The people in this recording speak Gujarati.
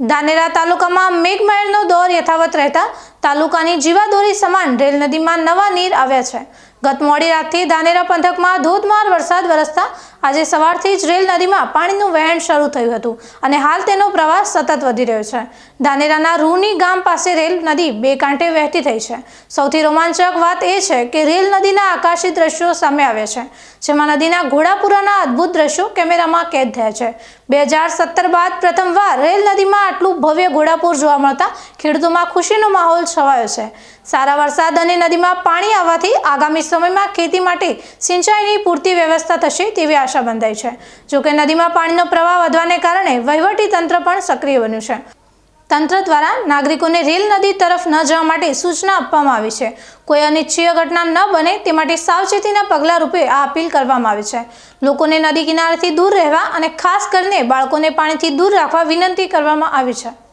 ધાનેરા તાલુકામાં મેઘમહેરનો દોર યથાવત રહેતા તાલુકાની જીવાદોરી સમાન રેલ નદીમાં નવા નીર આવ્યા છે. ગત મોડી રાતથી ધાનેરા પંથકમાં ધોધમાર વરસાદ વરસતા આજે સવારથી જ રેલ નદીમાં પાણીનું વહેણ શરૂ થયું હતું અને હાલ તેનો પ્રવાહ સતત વધી રહ્યો છે. ધાનેરાના રૂની ગામ પાસે રેલ નદી બે કાંઠે વહેતી થઈ છે. સૌથી રોમાંચક વાત એ છે કે રેલ નદીના આકાશી દ્રશ્યો સામે આવ્યા છે, જેમાં નદીના ઘોડાપુરાના અદ્ભુત દ્રશ્યો કેમેરામાં કેદ થયા છે. બે હજાર સત્તર બાદ પ્રથમવાર રેલ નદીમાં આટલું ભવ્ય ઘોડાપુર જોવા મળતા ખેડૂતોમાં ખુશીનો માહોલ છવાયો છે. સારા વરસાદ અને નદીમાં પાણી આવવાથી આગામી સમયમાં ખેતી માટે સિંચાઈની પૂરતી વ્યવસ્થા થશે તેવી આશા બંધાઈ છે. જોકે નદીમાં પાણીનો પ્રવાહ વધવાને કારણે વહીવટી તંત્ર પણ સક્રિય બન્યું છે. તંત્ર દ્વારા નાગરિકોને રેલ નદી તરફ ન જવા માટે સૂચના આપવામાં આવી છે. કોઈ અનિચ્છીય ઘટના ન બને તે માટે સાવચેતીના પગલાં રૂપે આ અપીલ કરવામાં આવી છે. લોકોને નદી કિનારેથી દૂર રહેવા અને ખાસ કરીને બાળકોને પાણીથી દૂર રાખવા વિનંતી કરવામાં આવી છે.